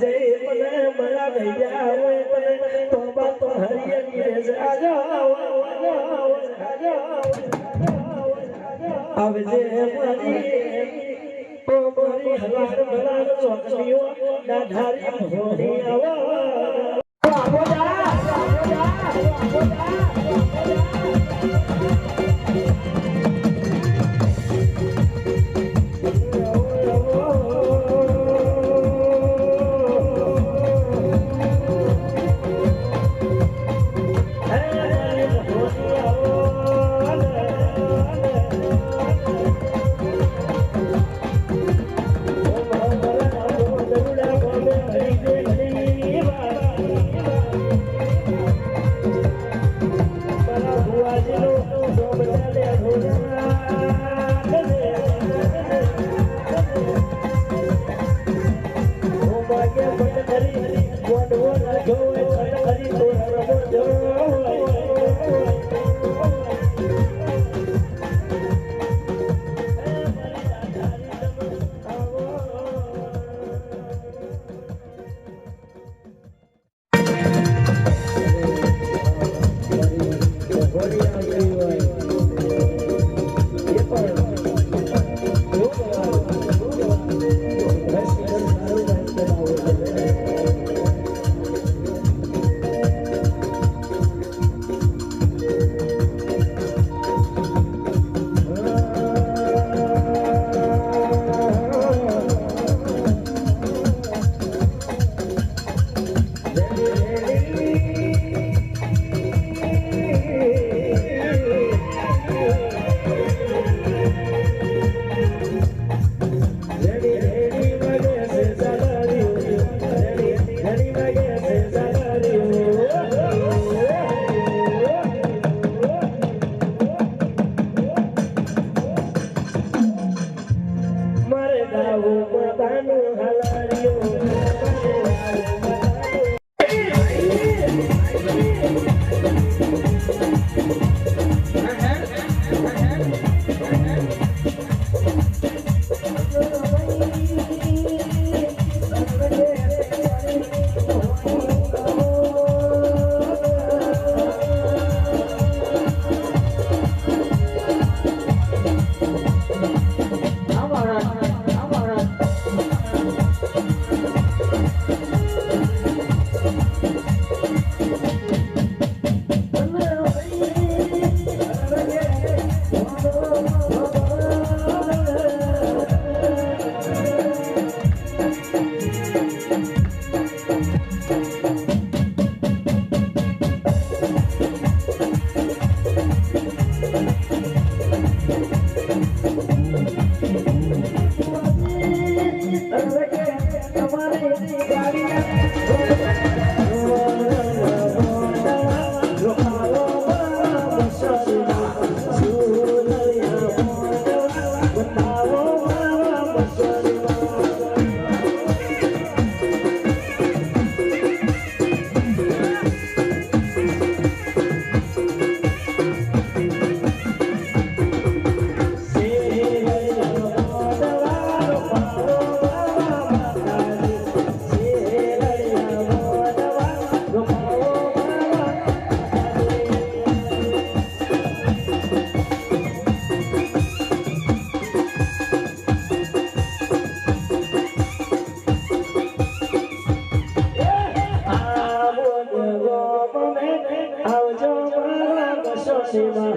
જઈ મને મારા ભૈયા હોય મને તોબા તો હરિયે ગીરે જાજો આવજે મારી ઓ મારી હલાર મલાર ચોકડીઓ ના ધારી આવો આવો. સેવા